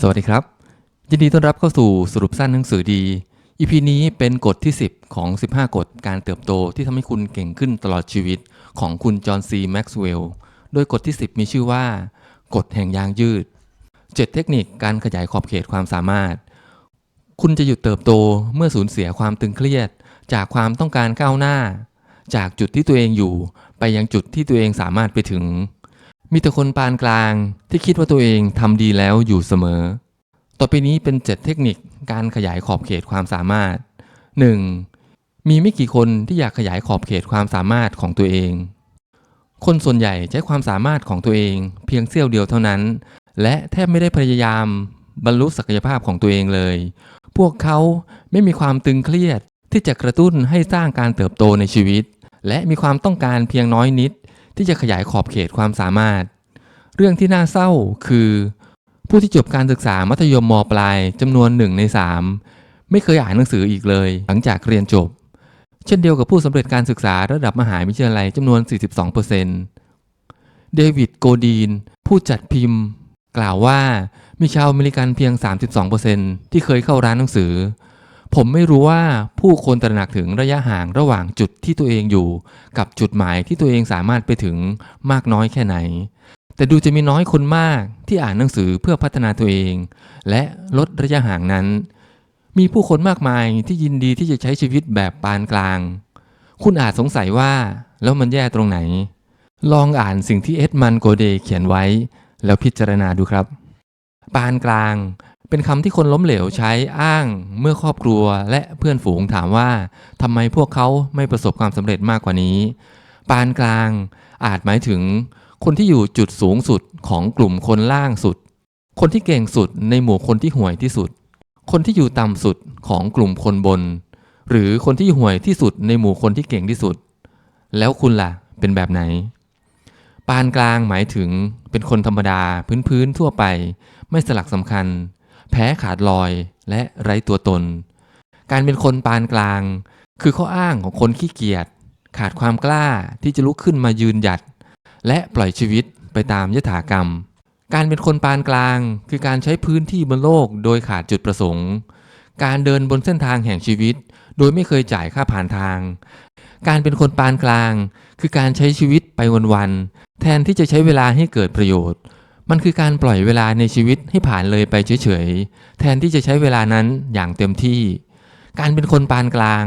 สวัสดีครับ ยินดีต้อนรับเข้าสู่สรุปสั้นหนังสือดี EP นี้เป็นกฎที่ 10 ของ 15 กฎการเติบโตที่ทำให้คุณเก่งขึ้นตลอดชีวิตของคุณจอห์นซีแม็กซ์เวลล์โดยกฎที่ 10 มีชื่อว่า กฎแห่งยางยืด 7 เทคนิคการขยายขอบเขตความสามารถ คุณจะหยุดเติบโตเมื่อสูญเสียความตึงเครียด จากความต้องการก้าวหน้า จากจุดที่ตัวเองอยู่ ไปยังจุดที่ตัวเองสามารถไปถึง มีแต่คนปานกลางที่คิดว่าตัวเองทำดีแล้วอยู่เสมอ ต่อไปนี้เป็น 7 เทคนิคการขยายขอบเขตความสามารถ 1. มีไม่กี่คนที่อยากขยายขอบเขตความสามารถของตัวเอง คนส่วนใหญ่ใช้ความสามารถของตัวเองเพียงเสี้ยวเดียวเท่านั้น และแทบไม่ได้พยายามบรรลุศักยภาพของตัวเองเลย พวกเขาไม่มีความตึงเครียดที่จะกระตุ้นให้สร้างการเติบโตในชีวิต และมีความต้องการเพียงน้อยนิด ที่จะขยายขอบเขตความสามารถ เรื่องที่น่าเศร้าคือ ผู้ที่จบการศึกษามัธยมมปลายจำนวนหนึ่งในสามไม่เคยอ่านหนังสืออีกเลย หลังจากเรียนจบ เช่นเดียวกับผู้สำเร็จการศึกษาระดับมหาวิทยาลัยจำนวน 42%เดวิดโกดีน ผู้จัดพิมพ์ กล่าวว่ามีชาวอเมริกันเพียง 32%ที่เคยเข้าร้านหนังสือ ผมไม่รู้ว่าผู้คนตระหนักถึงระยะห่างระหว่างจุดที่ตัวเองอยู่ กับจุดหมายที่ตัวเองสามารถไปถึงมากน้อยแค่ไหน แต่ดูจะมีน้อยคนมากที่อ่านหนังสือเพื่อพัฒนาตัวเอง และลดระยะห่างนั้น มีผู้คนมากมายที่ยินดีที่จะใช้ชีวิตแบบปานกลาง คุณอาจสงสัยว่าแล้วมันแย่ตรงไหน ลองอ่านสิ่งที่เอ็ดมันโกเดเขียนไว้ แล้วพิจารณาดูครับ ปานกลาง เป็นคำที่คนล้มเหลวใช้อ้างเมื่อครอบครัวและเพื่อนฝูงถามว่าทำไมพวกเขาไม่ประสบความสำเร็จมากกว่านี้ ปานกลางอาจหมายถึง คนที่อยู่จุดสูงสุดของกลุ่มคนล่างสุด คนที่เก่งสุดในหมู่คนที่ห่วยที่สุด คนที่อยู่ต่ำสุดของกลุ่มคนบน หรือคนที่ห่วยที่สุดในหมู่คนที่เก่งที่สุด แล้วคุณล่ะเป็นแบบไหน ปานกลางหมายถึงเป็นคนธรรมดาพื้นๆทั่วไป ไม่สลักสำคัญ แพ้ขาดลอยและไร้ตัวตน การเป็นคนปานกลาง คือข้ออ้างของคนขี้เกียจขาดความกล้าที่จะลุกขึ้นมายืนหยัด และปล่อยชีวิตไปตามยถากรรม การเป็นคนปานกลาง คือการใช้พื้นที่บนโลกโดยขาดจุดประสงค์ การเดินบนเส้นทางแห่งชีวิต โดยไม่เคยจ่ายค่าผ่านทาง การเป็นคนปานกลาง คือการใช้ชีวิตไปวันๆแทนที่จะใช้เวลาให้เกิดประโยชน์ มันคือการปล่อยเวลาในชีวิตให้ผ่านเลยไปเฉยๆ แทนที่จะใช้เวลานั้นอย่างเต็มที่ การเป็นคนปานกลาง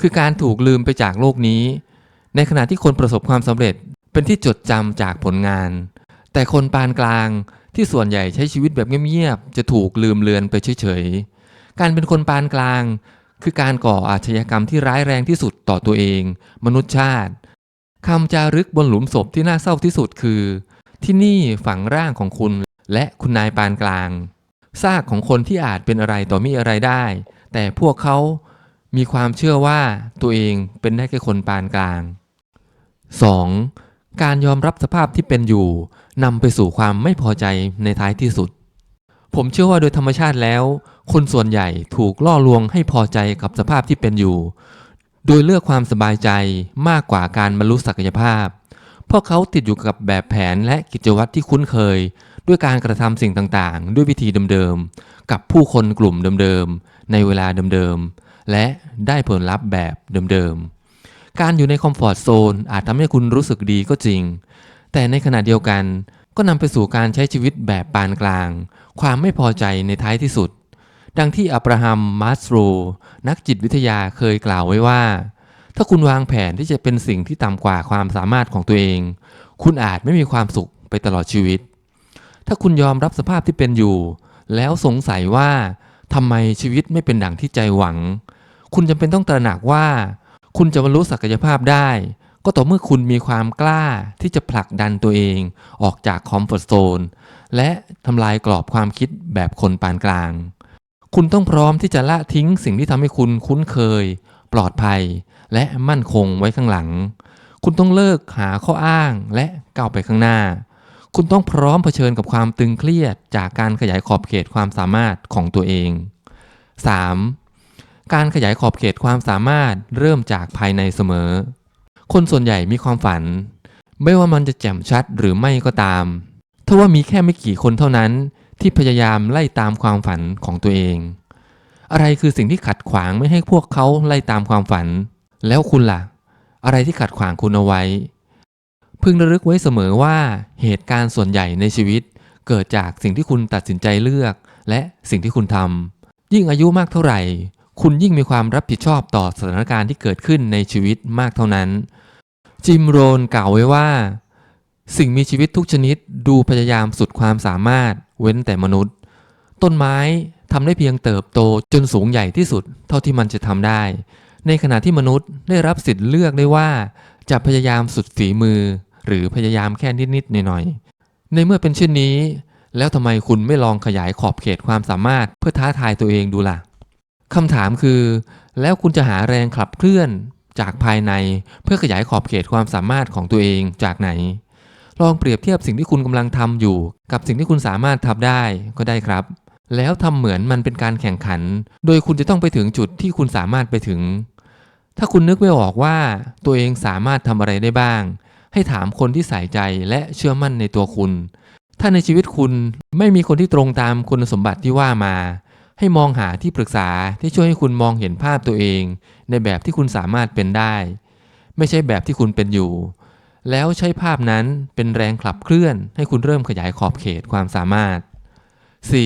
คือการถูกลืมไปจากโลกนี้ ในขณะที่คนประสบความสำเร็จเป็นที่จดจำจากผลงาน แต่คนปานกลางที่ส่วนใหญ่ใช้ชีวิตแบบเงียบๆ จะถูกลืมเลือนไปเฉยๆ การเป็นคนปานกลาง คือการก่ออาชญากรรมที่ร้ายแรงที่สุดต่อตัวเอง มนุษยชาติคำจารึกบนหลุมศพที่น่าเศร้าที่สุดคือ ที่นี่ฝังร่างของคุณและคุณนายปานกลาง ซากของคนที่อาจเป็นอะไรต่อมีอะไรได้ แต่พวกเขามีความเชื่อว่าตัวเองเป็นได้แค่คนปานกลาง 2. การยอมรับสภาพที่เป็นอยู่นำไปสู่ความไม่พอใจในท้ายที่สุด ผมเชื่อว่าโดยธรรมชาติแล้ว คนส่วนใหญ่ถูกล่อลวงให้พอใจกับสภาพที่เป็นอยู่ โดยเลือกความสบายใจมากกว่าการบรรลุศักยภาพ พราะเขาติดอยู่กับแบบแผนและกิจวัตรที่คุ้นเคย ด้วยการกระทำสิ่งต่างๆ ด้วยวิธีเดิมๆ กับผู้คนกลุ่มเดิมๆ ในเวลาเดิมๆ และได้ผลลัพธ์แบบเดิมๆ การอยู่ในคอมฟอร์ทโซนอาจทำให้คุณรู้สึกดีก็จริง แต่ในขณะเดียวกันก็นำไปสู่การใช้ชีวิตแบบปานกลาง ความไม่พอใจในท้ายที่สุด ดังที่อับราฮัม มาสโรนักจิตวิทยาเคยกล่าวไว้ว่า ถ้าคุณวางแผนที่จะเป็นสิ่งที่ต่ำกว่าความสามารถของตัวเอง คุณอาจไม่มีความสุขไปตลอดชีวิต ถ้าคุณยอมรับสภาพที่เป็นอยู่ แล้วสงสัยว่าทำไมชีวิตไม่เป็นดังที่ใจหวัง คุณจำเป็นต้องตระหนักว่า คุณจะบรรลุศักยภาพได้ ก็ต่อเมื่อคุณมีความกล้าที่จะผลักดันตัวเองออกจากคอมฟอร์ทโซนและทำลายกรอบความคิดแบบคนปานกลาง คุณต้องพร้อมที่จะละทิ้งสิ่งที่ทำให้คุณคุ้นเคย ปลอดภัย และมั่นคงไว้ข้างหลัง คุณต้องเลิกหาข้ออ้างและก้าวไปข้างหน้า คุณต้องพร้อมเผชิญกับความตึงเครียดจากการขยายขอบเขตความสามารถของตัวเอง 3. การขยายขอบเขตความสามารถเริ่มจากภายในเสมอ คนส่วนใหญ่มีความฝัน ไม่ว่ามันจะแจ่มชัดหรือไม่ก็ตามถ้าว่ามีแค่ไม่กี่คนเท่านั้นที่พยายามไล่ตามความฝันของตัวเอง อะไรคือสิ่งที่ขัดขวางไม่ให้พวกเขาไล่ตามความฝัน แล้วคุณล่ะ อะไรที่ขัดขวางคุณเอาไว้ พึงระลึกไว้เสมอว่าเหตุการณ์ส่วนใหญ่ในชีวิต เกิดจากสิ่งที่คุณตัดสินใจเลือก และสิ่งที่คุณทำยิ่งอายุมากเท่าไหร่ คุณยิ่งมีความรับผิดชอบต่อสถานการณ์ที่เกิดขึ้นในชีวิตมากเท่านั้น จิมโรนกล่าวไว้ว่า สิ่งมีชีวิตทุกชนิดดูพยายามสุดความสามารถเว้นแต่มนุษย์ ต้นไม้ทำได้เพียงเติบโตจนสูงใหญ่ที่สุดเท่าที่มันจะทำได้ ในขณะที่มนุษย์ได้รับสิทธิ์เลือกได้ว่า จะพยายามสุดฝีมือ หรือพยายามแค่นิดๆหน่อยๆในเมื่อเป็นเช่นนี้ แล้วทำไมคุณไม่ลองขยายขอบเขตความสามารถเพื่อท้าทายตัวเองดูล่ะคำถามคือ แล้วคุณจะหาแรงขับเคลื่อนจากภายในเพื่อขยายขอบเขตความสามารถของตัวเองจากไหน ลองเปรียบเทียบสิ่งที่คุณกำลังทำอยู่ กับสิ่งที่คุณสามารถทำได้ก็ได้ครับ แล้วทำเหมือนมันเป็นการแข่งขัน โดยคุณจะต้องไปถึงจุดที่คุณสามารถไปถึง ถ้าคุณนึกไม่ออกว่าตัวเองสามารถทำอะไรได้บ้าง ให้ถามคนที่ใส่ใจและเชื่อมั่นในตัวคุณ ถ้าในชีวิตคุณไม่มีคนที่ตรงตามคุณสมบัติที่ว่ามา ให้มองหาที่ปรึกษาที่ช่วยให้คุณมองเห็นภาพตัวเอง ในแบบที่คุณสามารถเป็นได้ ไม่ใช่แบบที่คุณเป็นอยู่ แล้วใช้ภาพนั้นเป็นแรงขับเคลื่อน ให้คุณเริ่มขยายขอบเขตความสามารถ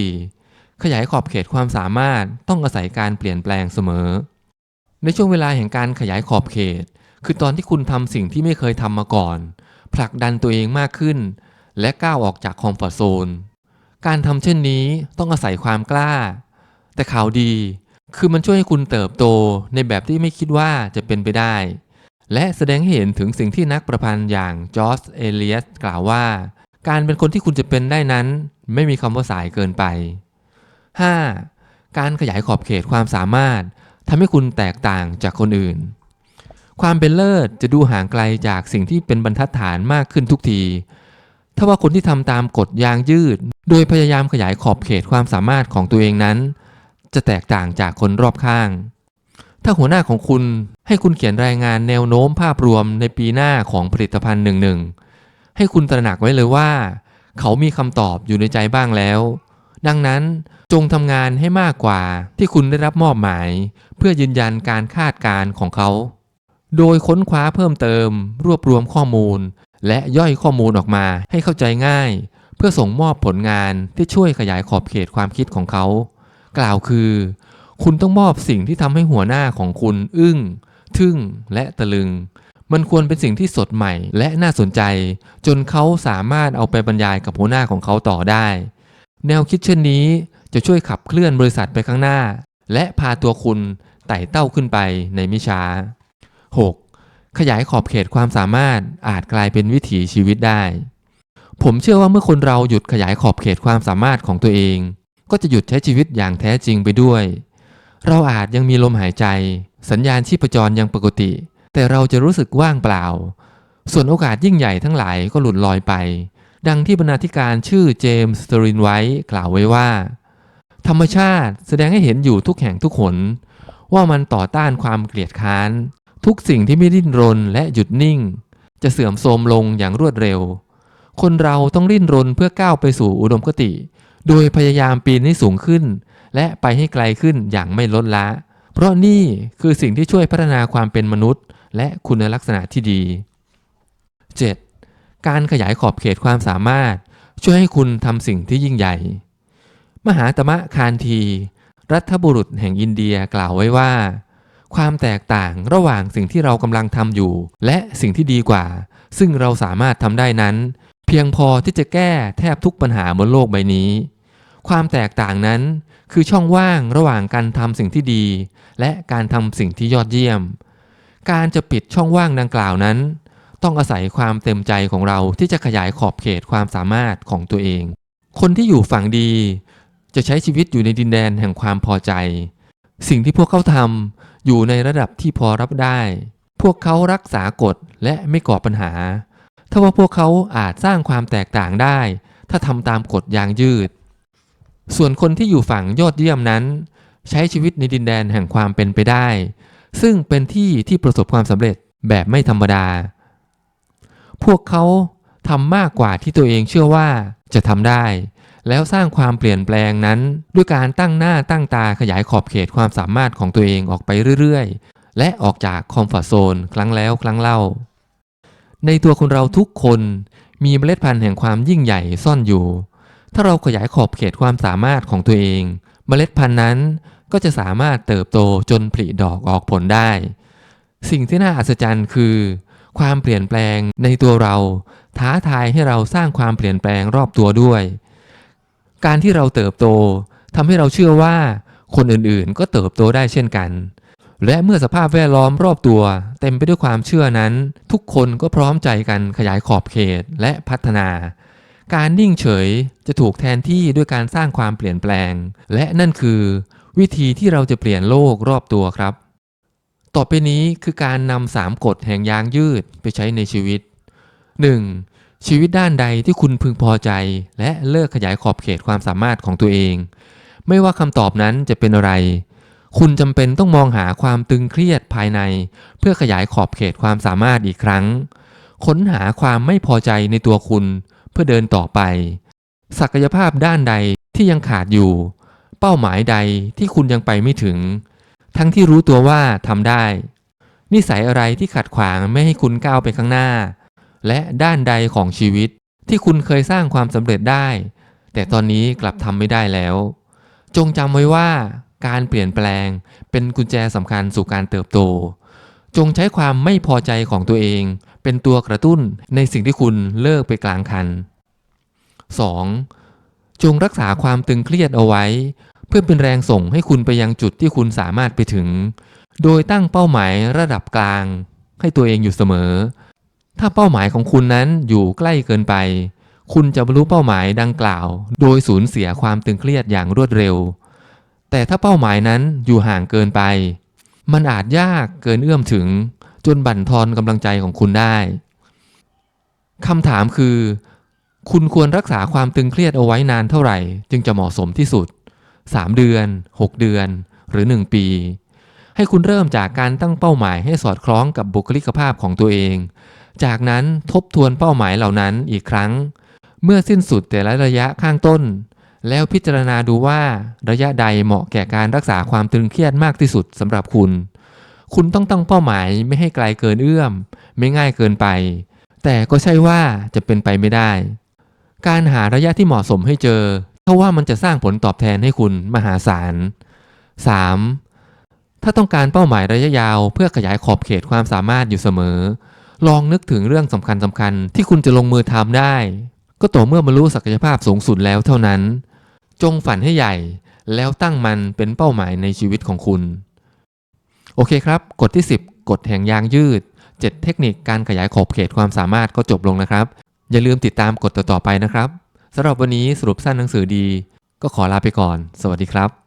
4. ขยายขอบเขตความสามารถต้องอาศัยการเปลี่ยนแปลงเสมอ ในช่วงเวลาแห่งการขยายขอบเขต คือตอนที่คุณทำสิ่งที่ไม่เคยทำมาก่อน ผลักดันตัวเองมากขึ้น และก้าวออกจากคอมฟอร์ทโซน การทำเช่นนี้ต้องอาศัยความกล้า แต่ข่าวดี คือมันช่วยให้คุณเติบโตในแบบที่ไม่คิดว่าจะเป็นไปได้ และแสดงให้เห็นถึงสิ่งที่นักประพันธ์อย่างจอร์จเอเลียสกล่าวว่า การเป็นคนที่คุณจะเป็นได้นั้น ไม่มีคำว่าสายเกินไป 5. การขยายขอบเขตความสามารถ ทำให้คุณแตกต่างจากคนอื่น ความเป็นเลิศจะดูห่างไกลจากสิ่งที่เป็นบรรทัดฐานมากขึ้นทุกที ถ้าว่าคนที่ทำตามกฎยางยืด โดยพยายามขยายขอบเขตความสามารถของตัวเองนั้น จะแตกต่างจากคนรอบข้าง ถ้าหัวหน้าของคุณให้คุณเขียนรายงานแนวโน้มภาพรวมในปีหน้าของผลิตภัณฑ์หนึ่งหนึ่งให้คุณตระหนักไว้เลยว่า เขามีคำตอบอยู่ในใจบ้างแล้ว ดังนั้นจงทำงานให้มากกว่าที่คุณได้รับมอบหมาย เพื่อยืนยันการคาดการณ์ของเขา โดยค้นคว้าเพิ่มเติม รวบรวมข้อมูล และย่อยข้อมูลออกมาให้เข้าใจง่าย เพื่อส่งมอบผลงานที่ช่วยขยายขอบเขตความคิดของเขา กล่าวคือ คุณต้องมอบสิ่งที่ทำให้หัวหน้าของคุณอึ้ง ทึ่งและตะลึง มันควรเป็นสิ่งที่สดใหม่และน่าสนใจ จนเขาสามารถเอาไปบรรยายกับหัวหน้าของเขาต่อได้ แนวคิดเช่นนี้จะช่วยขับเคลื่อนบริษัทไปข้างหน้า และพาตัวคุณไต่เต้าขึ้นไปในมิช้า 6. ขยายขอบเขตความสามารถอาจกลายเป็นวิถีชีวิตได้ ผมเชื่อว่าเมื่อคนเราหยุดขยายขอบเขตความสามารถของตัวเอง ก็จะหยุดใช้ชีวิตอย่างแท้จริงไปด้วย เราอาจยังมีลมหายใจ สัญญาณชีพจรยังปกติ แต่เราจะรู้สึกว่างเปล่า ส่วนโอกาสยิ่งใหญ่ทั้งหลายก็หลุดลอยไป ดังที่บรรณาธิการชื่อเจมส์สตรินไว้กล่าวไว้ว่า ธรรมชาติแสดงให้เห็นอยู่ทุกแห่งทุกหน ว่ามันต่อต้านความเกลียดค้าน ทุกสิ่งที่ไม่ดิ้นรนและหยุดนิ่ง จะเสื่อมโทรมลงอย่างรวดเร็ว คนเราต้องดิ้นรนเพื่อก้าวไปสู่อุดมคติ โดยพยายามปีนให้สูงขึ้น และไปให้ไกลขึ้นอย่างไม่ลดละ เพราะนี่คือสิ่งที่ช่วยพัฒนาความเป็นมนุษย์ และคุณลักษณะที่ดี 7. การขยายขอบเขตความสามารถ ช่วยให้คุณทำสิ่งที่ยิ่งใหญ่ มหาตมะคานที รัฐบุรุษแห่งอินเดียกล่าวไว้ว่า ความแตกต่างระหว่างสิ่งที่เรากำลังทำอยู่ และสิ่งที่ดีกว่า ซึ่งเราสามารถทำได้นั้น เพียงพอที่จะแก้แทบทุกปัญหาบนโลกใบนี้ ความแตกต่างนั้นคือช่องว่างระหว่างการทำสิ่งที่ดี และการทำสิ่งที่ยอดเยี่ยม การจะปิดช่องว่างดังกล่าวนั้น ต้องอาศัยความเต็มใจของเราที่จะขยายขอบเขตความสามารถของตัวเอง คนที่อยู่ฝั่งดี จะใช้ชีวิตอยู่ในดินแดนแห่งความพอใจ สิ่งที่พวกเขาทำอยู่ในระดับที่พอรับได้ พวกเขารักษากฎและไม่ก่อปัญหาถ้าว่าพวกเขาอาจสร้างความแตกต่างได้ ถ้าทำตามกฎอย่างยืด ส่วนคนที่อยู่ฝั่งยอดเยี่ยมนั้น ใช้ชีวิตในดินแดนแห่งความเป็นไปได้ ซึ่งเป็นที่ที่ประสบความสำเร็จแบบไม่ธรรมดา พวกเขาทำมากกว่าที่ตัวเองเชื่อว่าจะทำได้ แล้วสร้างความเปลี่ยนแปลงนั้น ด้วยการตั้งหน้าตั้งตาขยายขอบเขตความสามารถของตัวเองออกไปเรื่อยๆ และออกจากคอมฟอร์ทโซนครั้งแล้วครั้งเล่า ในตัวคนเราทุกคนมีเมล็ดพันธุ์แห่งความยิ่งใหญ่ซ่อนอยู่ ถ้าเราขยายขอบเขตความสามารถของตัวเอง เมล็ดพันธุ์นั้นก็จะสามารถเติบโตจนผลิดอกออกผลได้ สิ่งที่น่าอัศจรรย์คือ ความเปลี่ยนแปลงในตัวเรา ท้าทายให้เราสร้างความเปลี่ยนแปลงรอบตัวด้วย การที่เราเติบโตทำให้เราเชื่อว่าคนอื่นๆ ก็เติบโตได้เช่นกัน และเมื่อสภาพแวดล้อมรอบตัว เต็มไปด้วยความเชื่อนั้น ทุกคนก็พร้อมใจกันขยายขอบเขตและพัฒนา การนิ่งเฉยจะถูกแทนที่ด้วยการสร้างความเปลี่ยนแปลง และนั่นคือ วิธีที่เราจะเปลี่ยนโลกรอบตัวครับ ต่อไปนี้คือการนำสามกฎแห่งยางยืดไปใช้ในชีวิต 1. ชีวิตด้านใดที่คุณพึงพอใจ และเลิกขยายขอบเขตความสามารถของตัวเอง ไม่ว่าคำตอบนั้นจะเป็นอะไร คุณจำเป็นต้องมองหาความตึงเครียดภายใน เพื่อขยายขอบเขตความสามารถอีกครั้ง ค้นหาความไม่พอใจในตัวคุณเพื่อเดินต่อไป ศักยภาพด้านใดที่ยังขาดอยู่ เป้าหมายใดที่คุณยังไปไม่ถึง ทั้งที่รู้ตัวว่าทำได้ นิสัยอะไรที่ขัดขวางไม่ให้คุณก้าวไปข้างหน้า และด้านใดของชีวิตที่คุณเคยสร้างความสำเร็จได้ แต่ตอนนี้กลับทำไม่ได้แล้ว จงจำไว้ว่าการเปลี่ยนแปลงเป็นกุญแจสำคัญสู่การเติบโต จงใช้ความไม่พอใจของตัวเอง เป็นตัวกระตุ้นในสิ่งที่คุณเลิกไปกลางคัน 2. จงรักษาความตึงเครียดเอาไว้ เพื่อเป็นแรงส่งให้คุณไปยังจุดที่คุณสามารถไปถึง โดยตั้งเป้าหมายระดับกลาง ให้ตัวเองอยู่เสมอ ถ้าเป้าหมายของคุณนั้นอยู่ใกล้เกินไป คุณจะบรรลุเป้าหมายดังกล่าว โดยสูญเสียความตึงเครียดอย่างรวดเร็ว แต่ถ้าเป้าหมายนั้นอยู่ห่างเกินไป มันอาจยากเกินเอื้อมถึง จนบั่นทอนกำลังใจของคุณได้คำถามคือ คุณควรรักษาความตึงเครียดเอาไว้นานเท่าไหร่ จึงจะเหมาะสมที่สุด 3 เดือน 6 เดือน หรือ 1 ปี ให้คุณเริ่มจากการตั้งเป้าหมายให้สอดคล้องกับบุคลิกภาพของตัวเอง จากนั้นทบทวนเป้าหมายเหล่านั้นอีกครั้ง เมื่อสิ้นสุดแต่ละระยะข้างต้น แล้วพิจารณาดูว่าระยะใดเหมาะแก่การรักษาความตึงเครียดมากที่สุดสำหรับคุณ คุณต้องตั้งเป้าหมายไม่ให้ไกลเกินเอื้อม ไม่ง่ายเกินไป แต่ก็ใช่ว่าจะเป็นไปไม่ได้การหาระยะที่เหมาะสมให้เจอ เพราะว่ามันจะสร้างผลตอบแทนให้คุณมหาศาล 3. ถ้าต้องการเป้าหมายระยะยาว เพื่อขยายขอบเขตความสามารถอยู่เสมอ ลองนึกถึงเรื่องสำคัญสำคัญๆที่คุณจะลงมือทำได้ ก็ต่อเมื่อบรรลุศักยภาพสูงสุดแล้วเท่านั้น จงฝันให้ใหญ่ แล้วตั้งมันเป็นเป้าหมายในชีวิตของคุณ โอเคครับ กฎที่ 10 กฎแห่งยางยืด 7 เทคนิคการขยายขอบเขตความสามารถก็จบลงนะครับ อย่าลืมติดตามกฎต่อๆไปนะครับ สำหรับวันนี้สรุปสั้นหนังสือดี ก็ขอลาไปก่อน สวัสดีครับ